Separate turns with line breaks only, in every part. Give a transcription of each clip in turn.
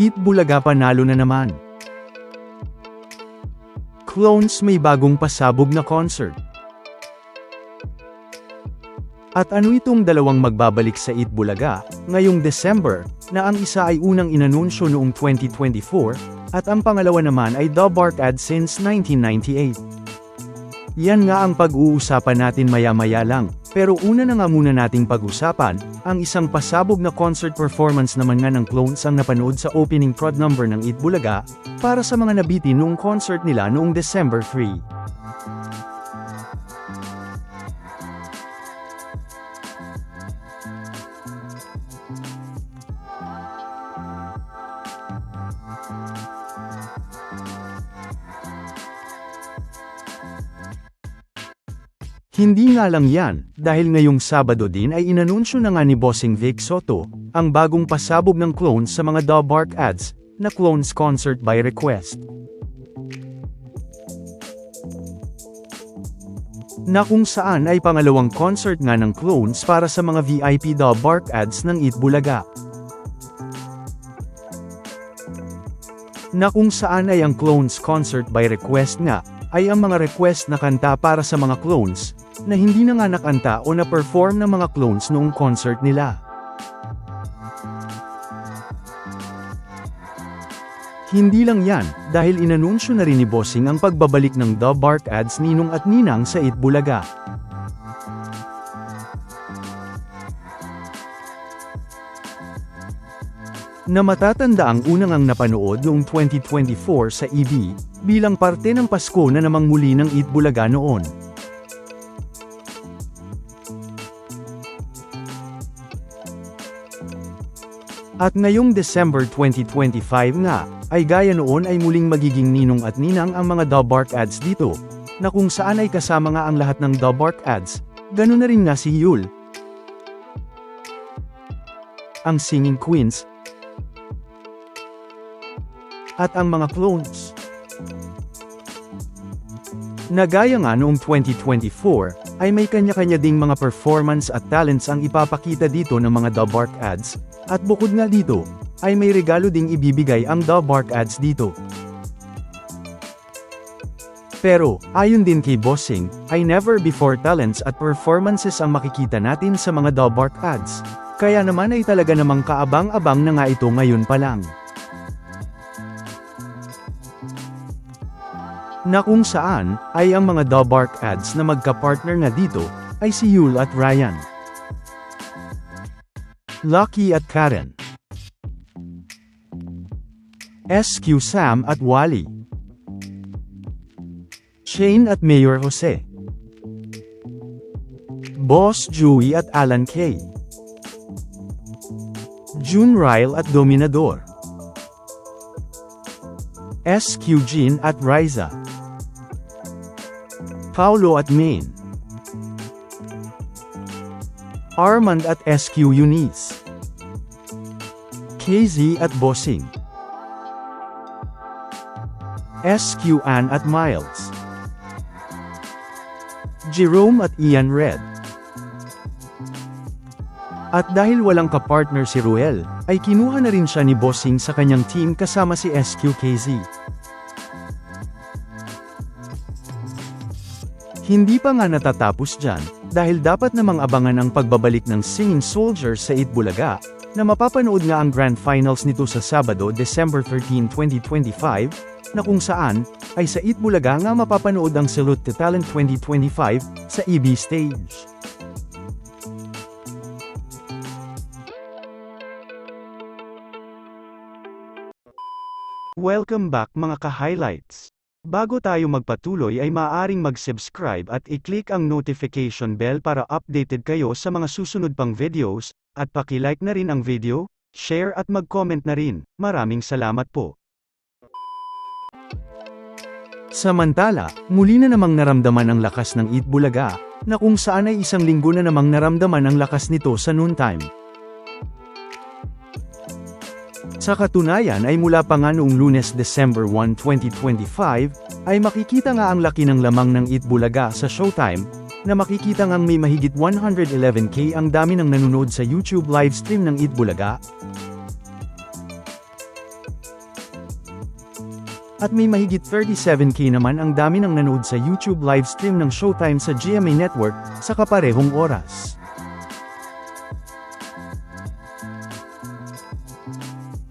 Eat Bulaga panalo na naman. Clones may bagong pasabog na concert. At ano itong dalawang magbabalik sa Eat Bulaga, ngayong December, na ang isa ay unang inanunsyo noong 2024, at ang pangalawa naman ay The Bark Ad since 1998. Yan nga ang pag-uusapan natin maya-maya lang, pero una na nga muna nating pag-usapan, ang isang pasabog na concert performance naman nga ng Clones ang napanood sa opening prod number ng Eat Bulaga, para sa mga nabitin noong concert nila noong December 3. Hindi nga lang yan, dahil ngayong Sabado din ay inanunsyo na nga ni Bossing Vic Soto, ang bagong pasabog ng clones sa mga The Bark ads, na Clones Concert by Request. Na kung saan ay pangalawang concert nga ng clones para sa mga VIP The Bark ads ng Eat Bulaga. Na kung saan ay ang clones concert by request nga, ay ang mga request na kanta para sa mga clones, na hindi na nga nakanta o na-perform ng mga clones noong concert nila. Hindi lang yan, dahil inanunsyo na rin ni Bossing ang pagbabalik ng The Bark ads Ninong at Ninang sa Itbulaga. Na matatanda ang unang ang napanood noong 2024 sa EB, bilang parte ng Pasko na namang muli ng Itbulaga noon. At ngayong December 2025 nga, ay gaya noon ay muling magiging ninong at ninang ang mga The Bark ads dito, na kung saan ay kasama nga ang lahat ng The Bark ads, ganoon na rin nga si Yul. Ang Singing Queens, at ang mga clones. Nagaya nga noong 2024, ay may kanya-kanya ding mga performance at talents ang ipapakita dito ng mga The Bark ads, at bukod nga dito, ay may regalo ding ibibigay ang The Bark ads dito. Pero, ayon din kay Bossing, ay never before talents at performances ang makikita natin sa mga The Bark ads. Kaya naman ay talaga namang kaabang-abang na nga ito ngayon pa lang. Na kung saan, ay ang mga The Bark ads na magka-partner nga dito, ay si Yul at Ryan. Lucky at Karen. SQ Sam at Wally. Shane at Mayor Jose. Boss Joey at Alan Kay. June Ryle at Dominador. SQ Jean at Riza. Paulo at Maine. Armand at SQ Eunice. KZ at Bossing. SQ Ann at Miles. Jerome at Ian Red. At dahil walang kapartner si Ruel, ay kinuha na rin siya ni Bossing sa kanyang team kasama si SQKZ. Hindi pa nga natatapos dyan, dahil dapat namang abangan ang pagbabalik ng Singing Soldiers sa Itbulaga, na mapapanood nga ang Grand Finals nito sa Sabado, December 13, 2025, na kung saan, ay sa Itbulaga nga mapapanood ang Salute to Talent 2025, sa EB Stage. Welcome back mga ka-highlights. Bago tayo magpatuloy ay maaaring mag-subscribe at i-click ang notification bell para updated kayo sa mga susunod pang videos, at paki-like na rin ang video, share at mag-comment na rin. Maraming salamat po. Samantala, muli na namang naramdaman ang lakas ng Eat Bulaga, na kung saan ay isang linggo na namang naramdaman ang lakas nito sa noontime. Sa katunayan ay mula pa nga noong lunes December 1, 2025, ay makikita nga ang laki ng lamang ng Eat Bulaga sa Showtime, na makikita ngang may mahigit 111k ang dami ng nanonood sa YouTube livestream ng Eat Bulaga. At may mahigit 37k naman ang dami ng nanood sa YouTube livestream ng Showtime sa GMA Network, sa kaparehong oras.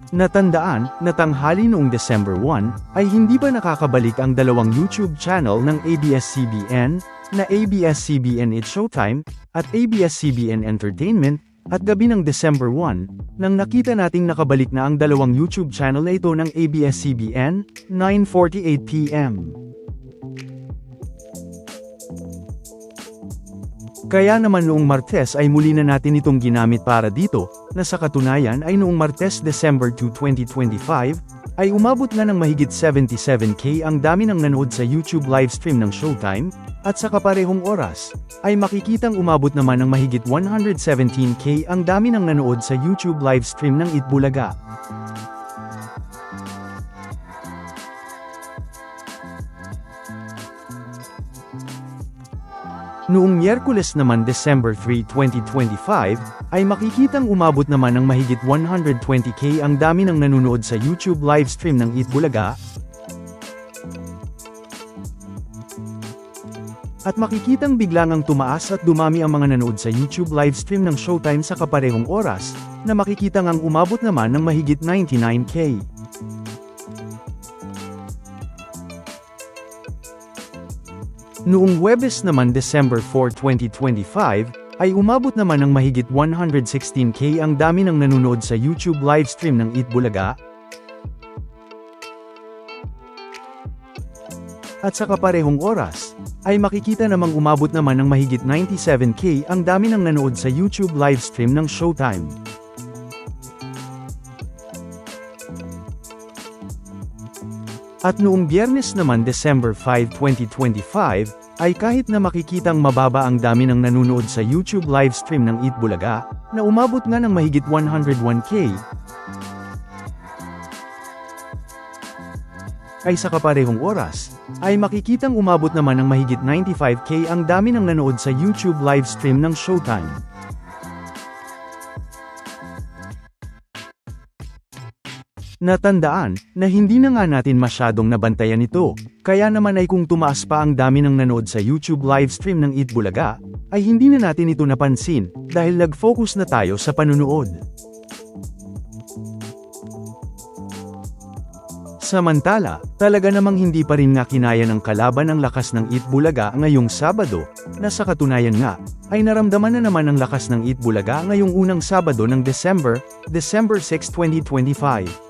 Natandaan, na tanghali noong December 1, ay hindi pa nakakabalik ang dalawang YouTube channel ng ABS-CBN, na ABS-CBN It's Showtime, at ABS-CBN Entertainment, at gabi ng December 1, nang nakita nating nakabalik na ang dalawang YouTube channel na ito ng ABS-CBN, 9.48pm. Kaya naman noong Martes ay muli na natin itong ginamit para dito, na sa katunayan ay noong Martes December 2, 2025, ay umabot na ng mahigit 77k ang dami ng nanood sa YouTube livestream ng Showtime, at sa kaparehong oras, ay makikitang umabot naman ng mahigit 117k ang dami ng nanood sa YouTube livestream ng Itbulaga. Noong Miyerkules naman December 3, 2025, ay makikitang umabot naman ng mahigit 120k ang dami ng nanonood sa YouTube livestream ng Itbulaga. At makikitang biglang ang tumaas at dumami ang mga nanood sa YouTube livestream ng Showtime sa kaparehong oras, na makikitang ang umabot naman ng mahigit 99k. Noong Webes naman December 4, 2025, ay umabot naman ng mahigit 116k ang dami ng nanonood sa YouTube livestream ng Eat Bulaga. At sa kaparehong oras, ay makikita namang umabot naman ng mahigit 97k ang dami ng nanood sa YouTube livestream ng Showtime. At noong biyernes naman December 5, 2025, ay kahit na makikitang mababa ang dami ng nanonood sa YouTube livestream ng Eat Bulaga, na umabot nga ng mahigit 101k, ay sa kaparehong oras, ay makikitang umabot naman ng mahigit 95k ang dami ng nanood sa YouTube livestream ng Showtime. Natandaan, na hindi na nga natin masyadong nabantayan ito, kaya naman ay kung tumaas pa ang dami ng nanood sa YouTube livestream ng Eat Bulaga, ay hindi na natin ito napansin, dahil nag-focus na tayo sa panunood. Samantala, talaga namang hindi pa rin nga kinaya ng kalaban ang lakas ng Eat Bulaga ngayong Sabado, na sa katunayan nga, ay naramdaman na naman ang lakas ng Eat Bulaga ngayong unang Sabado ng December, December 6, 2025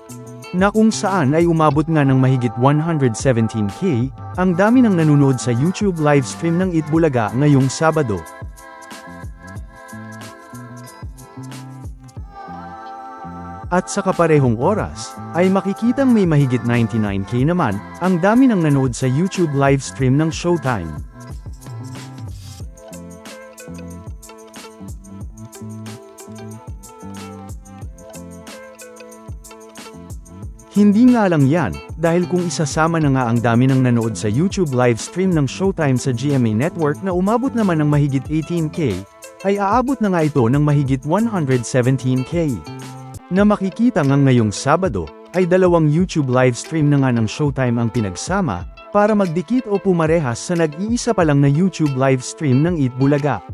na kung saan ay umabot nga ng mahigit 117k, ang dami ng nanonood sa YouTube livestream ng Itbulaga ngayong Sabado. At sa kaparehong oras, ay makikitang may mahigit 99k naman, ang dami ng nanood sa YouTube livestream ng Showtime. Hindi nga lang yan, dahil kung isasama na nga ang dami ng nanood sa YouTube livestream ng Showtime sa GMA Network na umabot naman ng mahigit 18k, ay aabot na nga ito ng mahigit 117k. Na makikita nga ngayong Sabado, ay dalawang YouTube livestream na nga ng Showtime ang pinagsama, para magdikit o pumarehas sa nag-iisa pa lang na YouTube livestream ng Eat Bulaga.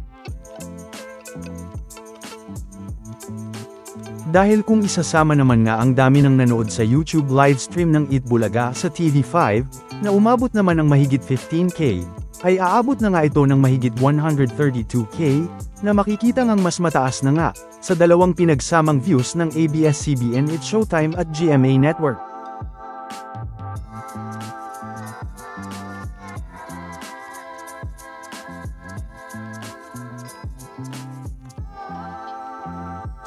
Dahil kung isasama naman nga ang dami ng nanood sa YouTube livestream ng Eat Bulaga sa TV5, na umabot naman ng mahigit 15k, ay aabot na nga ito ng mahigit 132k, na makikita ngang mas mataas na nga, sa dalawang pinagsamang views ng ABS-CBN It's Showtime at GMA Network.